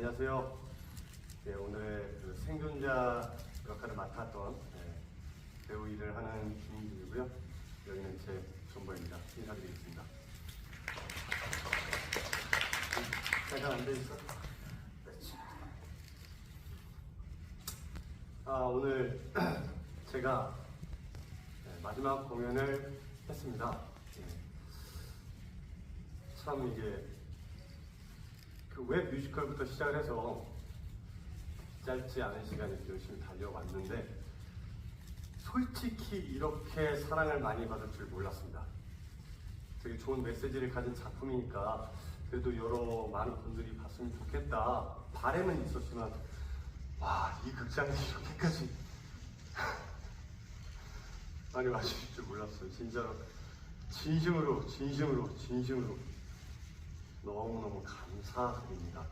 네, 안녕하세요. 네, 오늘 그 생존자 역할을 맡았던 네, 배우 일을 하는 김인규이고요. 여기는 제 존버입니다. 인사드리겠습니다. 잠깐 앉아 있어. 그렇지. 아 오늘 제가 네, 마지막 공연을 했습니다. 네. 참 이게 그 웹 뮤지컬부터 시작을 해서 짧지 않은 시간에 열심히 달려왔는데 솔직히 이렇게 사랑을 많이 받을 줄 몰랐습니다. 되게 좋은 메시지를 가진 작품이니까 그래도 여러 많은 분들이 봤으면 좋겠다 바람은 있었지만 와 이 극장이 이렇게까지 많이 와주실 줄 몰랐어요. 진짜로 진심으로 진심으로 진심으로 너무너무 감사드립니다.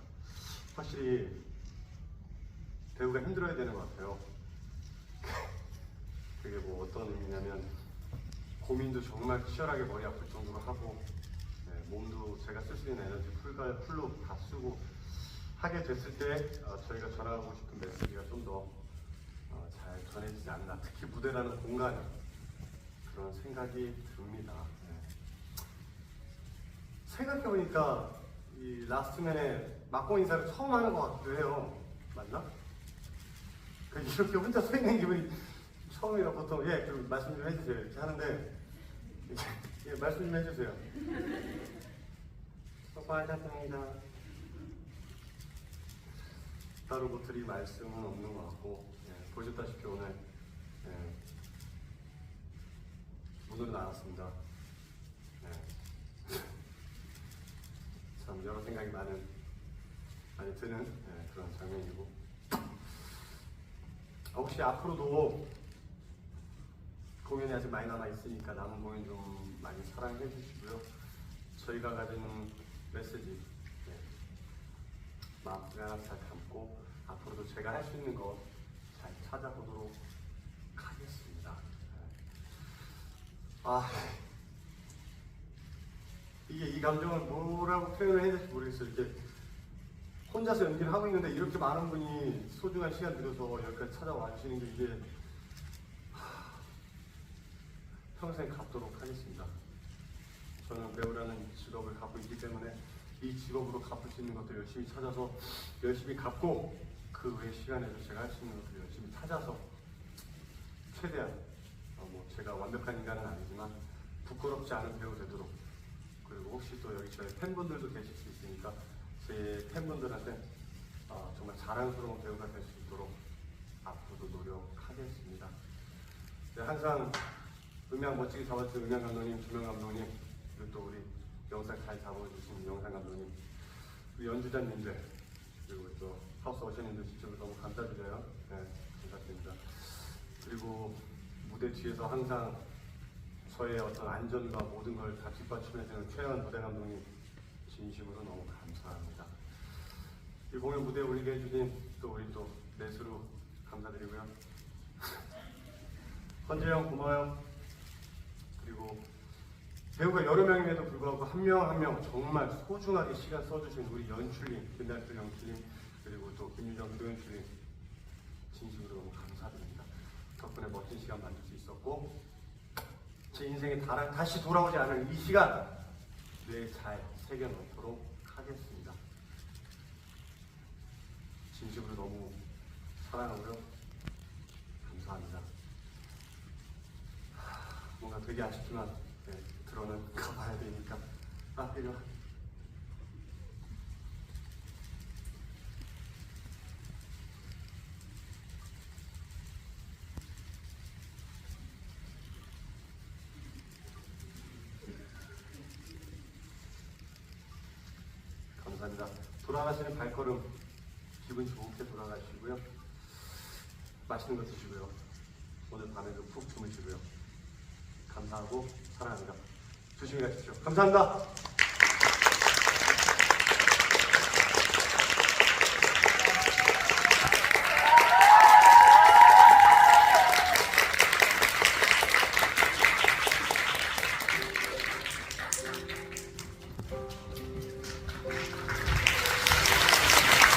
확실히 배우가 힘들어야 되는 것 같아요. 그게 뭐 어떤 의미냐면 고민도 정말 치열하게 머리 아플 정도로 하고 네, 몸도 제가 쓸 수 있는 에너지 풀가 풀로 다 쓰고 하게 됐을 때 어, 저희가 전하고 싶은 메시지가 좀 더 잘 전해지지 않나 특히 무대라는 공간 그런 생각이 듭니다. 네. 생각해보니까 이 라스트맨의 막공 인사를 처음 하는 것 같기도 해요. 맞나? 그 이렇게 혼자 서 있는 기분이 처음이라 보통 예, 그럼 말씀 좀 해주세요 이렇게 하는데 예, 말씀 좀 해주세요. 수고하셨습니다. 따로 뭐 드릴 말씀은 없는 것 같고 예, 보셨다시피 오늘 예, 문으로 나왔습니다. 예. 참 여러 생각이 많은 많이 드는 예, 그런 장면이고 아, 혹시 앞으로도 공연이 아직 많이 남아 있으니까 남은 공연 좀 많이 사랑해 주시고요. 저희가 가지는 메시지 네. 마음속에 잘 담고 앞으로도 제가 할 수 있는 거 잘 찾아보도록 하겠습니다. 네. 아 이게 이 감정을 뭐라고 표현을 해야 될지 모르겠어요. 이렇게 혼자서 연기를 하고 있는데 이렇게 많은 분이 소중한 시간 들여서 여기까지 찾아와 주시는 게 이게 하, 평생 갚도록 하겠습니다. 저는 배우라는 직업을 갖고 있기 때문에 이 직업으로 갚을 수 있는 것들 열심히 찾아서 열심히 갚고 그 외 시간에도 제가 할 수 있는 것들 열심히 찾아서 최대한 어, 뭐 제가 완벽한 인간은 아니지만 부끄럽지 않은 배우 되도록 그리고 혹시 또 여기 저희 팬분들도 계실 수 있으니까 제 팬분들한테 어, 정말 자랑스러운 배우가 될 수 있도록 앞으로도 노력하겠습니다. 네, 항상 음향 멋지게 잡아주신 음향 감독님, 조명 감독님, 그리고 또 우리 영상 잘 잡아주신 영상 감독님, 그리고 연주자님들, 그리고 또 하우스 어셔님들 진짜 너무 감사드려요. 네, 감사드립니다. 그리고 무대 뒤에서 항상 저의 어떤 안전과 모든 걸 다 뒷받침해주는 최현 무대 감독님 진심으로 너무 감사합니다. 이 공연 무대에 올리게 해주신 또 우리 또 내수로 감사드리고요. 헌재 형 고마워요. 그리고 배우가 여러 명임에도 불구하고 한 명 한 명 정말 소중하게 시간 써주신 우리 연출님, 김달표 연출님, 그리고 또 김유정 도연출님 진심으로 너무 감사드립니다. 덕분에 멋진 시간 만들 수 있었고 제 인생에 다, 다시 돌아오지 않을 이 시간 뇌에 잘 새겨놓도록 하겠습니다. 진심으로 너무 사랑하고요. 감사합니다. 하, 뭔가 되게 아쉽지만 네, 들어는 가봐야 되니까 아 이리 와. 감사합니다. 돌아가시는 발걸음 기분 좋게 돌아가시고요. 맛있는 거 드시고요. 오늘 밤에도 푹 주무시고요. 감사하고 사랑합니다. 조심히 가십시오. 감사합니다.